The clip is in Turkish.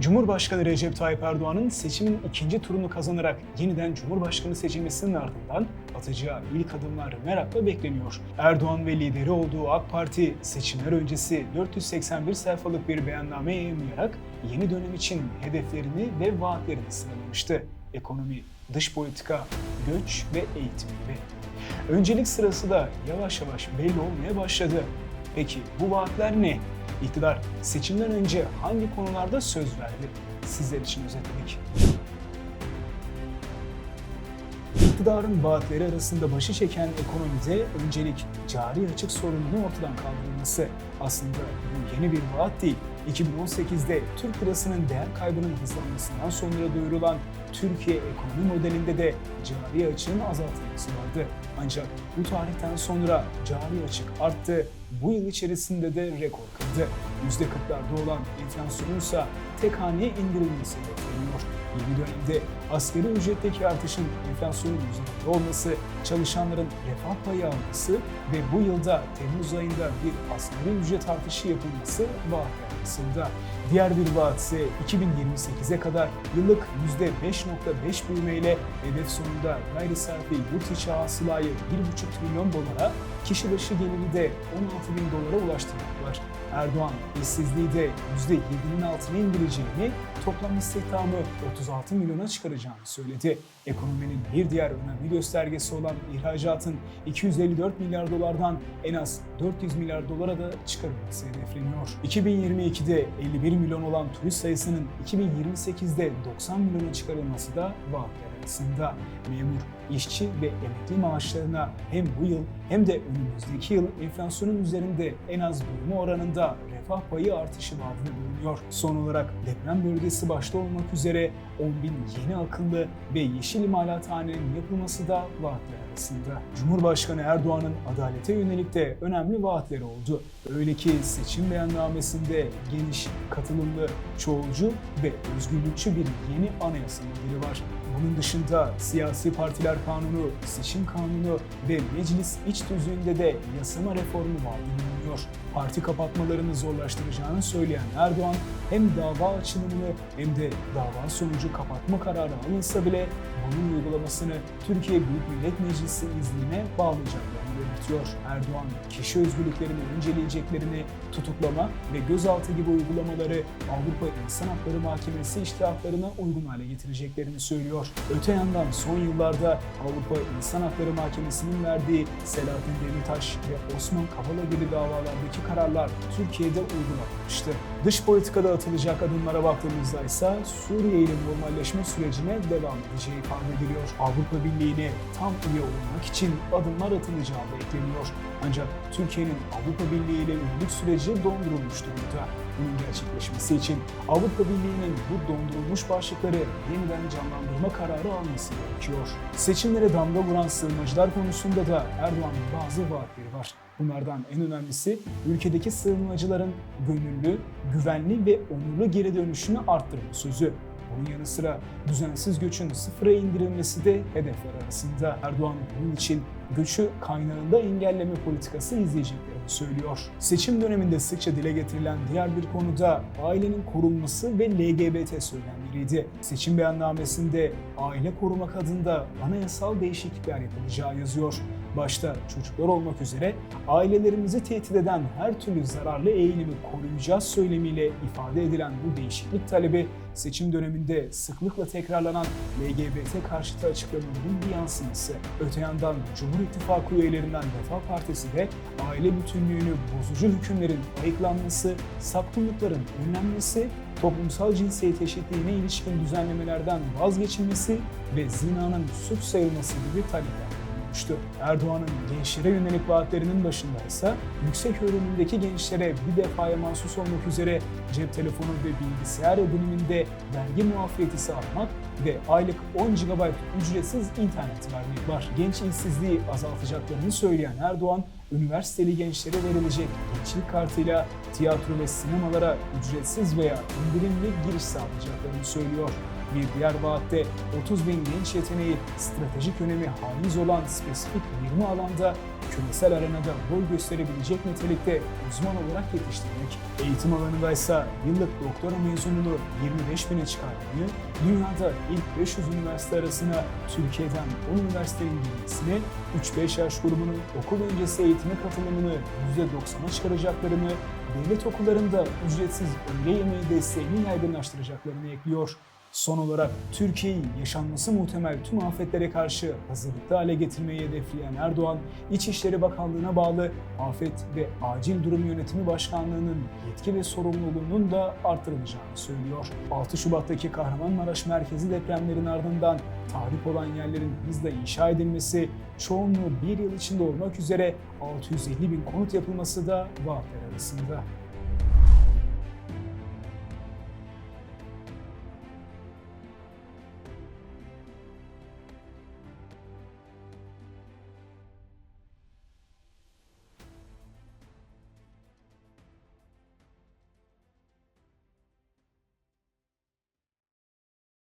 Cumhurbaşkanı Recep Tayyip Erdoğan'ın seçimin ikinci turunu kazanarak yeniden Cumhurbaşkanı seçilmesinin ardından atacağı ilk adımlar merakla bekleniyor. Erdoğan ve lideri olduğu AK Parti seçimler öncesi 481 sayfalık bir beyanname yayınlayarak yeni dönem için hedeflerini ve vaatlerini sıralamıştı. Ekonomi, dış politika, göç ve eğitim gibi. Öncelik sırası da yavaş yavaş belli olmaya başladı. Peki bu vaatler ne? İktidar seçimden önce hangi konularda söz verdi? Sizler için özetledik. İktidarın vaatleri arasında başı çeken ekonomide öncelik cari açık sorununun ortadan kaldırılması. Aslında bu yeni bir vaat değil. 2018'de Türk lirasının değer kaybının hızlanmasından sonra duyurulan Türkiye ekonomi modelinde de cari açığın azaltılması vardı. Ancak bu tarihten sonra cari açık arttı. Bu yıl içerisinde de rekor kırdı. %40'larda olan enflasyonun ise tek haneye indirilmesi bekleniyor. Yeni dönemde asgari ücretteki artışın enflasyonun üzerinde olması, çalışanların refah payı alması ve bu yılda Temmuz ayında bir asgari ücret artışı yapılması vaatler arasında. Diğer bir vaat ise 2028'e kadar yıllık %5.5 büyümeyle hedef sonunda gayri safi yurt içi hasılayı 1,5 trilyon dolara, kişi başı geliri de 16 bin dolara ulaştırmak var. Erdoğan işsizliği de %7'nin altına indireceğini, toplam istihdamı 36 milyona çıkaracağını söyledi. Ekonominin bir diğer önemli göstergesi olan ihracatın 254 milyar dolardan en az 400 milyar dolara da çıkarılması hedefleniyor. 2022'de 51 milyon olan turist sayısının 2028'de 90 milyona çıkarılması da vaatler arasında. Memur, işçi ve emekli maaşlarına hem bu yıl hem de önümüzdeki yıl enflasyonun üzerinde en az büyüme oranında refah payı artışı vaadinde bulunuyor. Son olarak deprem bölgesi başta olmak üzere 10 bin yeni akıllı ve yeşil imalathanenin yapılması da vaatler arasında. Cumhurbaşkanı Erdoğan'ın adalete yönelik de önemli vaatleri oldu. Öyle ki seçim beyannamesinde geniş, katılımlı, çoğulcu ve özgürlükçü bir yeni anayasa modeli var. Bunun dışında siyasi partiler kanunu, seçim kanunu ve meclis iç tüzüğünde de yasama reformu vaadi bulunuyor. Parti kapatmalarını zorlaştıracağını söyleyen Erdoğan hem dava açılımını hem de dava sonucu kapatma kararı alınsa bile bunun uygulamasını Türkiye Büyük Millet Meclisi iznine bağlayacaklarını belirtiyor. Erdoğan kişi özgürlüklerini önceleyeceklerini, tutuklama ve gözaltı gibi uygulamaları Avrupa İnsan Hakları Mahkemesi iştihatlarına uygun hale getireceklerini söylüyor. Öte yandan son yıllarda Avrupa İnsan Hakları Mahkemesi'nin verdiği Selahattin Demirtaş ve Osman Kavala gibi davalardaki kararlar Türkiye'de uygulanmıştı. Dış politikada atılacak adımlara baktığımızda ise Suriye ile normalleşme sürecine devam edeceği ifade. Avrupa Birliği'ne tam üye olmak için adımlar atılacağı bekleniyor. Ancak Türkiye'nin Avrupa Birliği ile üyelik süreci dondurulmuş durumda. Bunun gerçekleşmesi için Avrupa Birliği'nin bu dondurulmuş başlıkları yeniden canlandırma kararı alması gerekiyor. Seçimlere damga vuran sığınmacılar konusunda da Erdoğan'ın bazı vaatleri var. Bunlardan en önemlisi ülkedeki sığınmacıların gönüllü, güvenli ve onurlu geri dönüşünü arttırma sözü. Bunun yanı sıra düzensiz göçün sıfıra indirilmesi de hedefler arasında. Erdoğan bunun için göçü kaynağında engelleme politikası izleyeceklerini söylüyor. Seçim döneminde sıkça dile getirilen diğer bir konu da ailenin korunması ve LGBT söylemleriydi. Seçim beyannamesinde aile korumak adında anayasal değişiklikler yapılacağı yazıyor. Başta çocuklar olmak üzere ailelerimizi tehdit eden her türlü zararlı eğilimi koruyacağız söylemiyle ifade edilen bu değişiklik talebi seçim döneminde sıklıkla tekrarlanan LGBT karşıtı açıklamaların bir yansıması. Öte yandan Cumhur İttifakı üyelerinden Refah Partisi de aile bütünlüğünü bozucu hükümlerin ayıklanması, sapkınlıkların önlenmesi, toplumsal cinsiyet eşitliğine ilişkin düzenlemelerden vazgeçilmesi ve zinanın suç sayılması gibi talepler bulunmuştu. Erdoğan'ın gençlere yönelik vaatlerinin başında ise yüksek öğrenimdeki gençlere bir defaya mahsus olmak üzere cep telefonu ve bilgisayar ediniminde vergi muafiyeti sağlamak ve aylık 10 GB ücretsiz internet vermek var. Genç işsizliği azaltacaklarını söyleyen Erdoğan, üniversiteli gençlere verilecek gençlik kartıyla tiyatro ve sinemalara ücretsiz veya indirimli giriş sağlayacaklarını söylüyor. Bir diğer vaatte 30 bin genç yeteneği stratejik önemi haiz olan spesifik 20 alanda küresel arenada boy gösterebilecek nitelikte uzman olarak yetiştirmek, eğitim alanında ise yıllık doktora mezununu 25 bine çıkarmayı, dünyada ilk 500 üniversite arasına Türkiye'den 10 üniversitenin girmesini, 3-5 yaş grubunun okul öncesi eğitime katılımını %90'a çıkaracaklarını, devlet okullarında ücretsiz öğle yemeği desteğini yaygınlaştıracaklarını ekliyor. Son olarak Türkiye'yi yaşanması muhtemel tüm afetlere karşı hazırlıklı hale getirmeyi hedefleyen Erdoğan, İçişleri Bakanlığı'na bağlı Afet ve Acil Durum Yönetimi Başkanlığı'nın yetki ve sorumluluğunun da artırılacağını söylüyor. 6 Şubat'taki Kahramanmaraş merkezi depremlerin ardından tahrip olan yerlerin hızla inşa edilmesi, çoğunluğu bir yıl içinde olmak üzere 650 bin konut yapılması da vaatler arasında.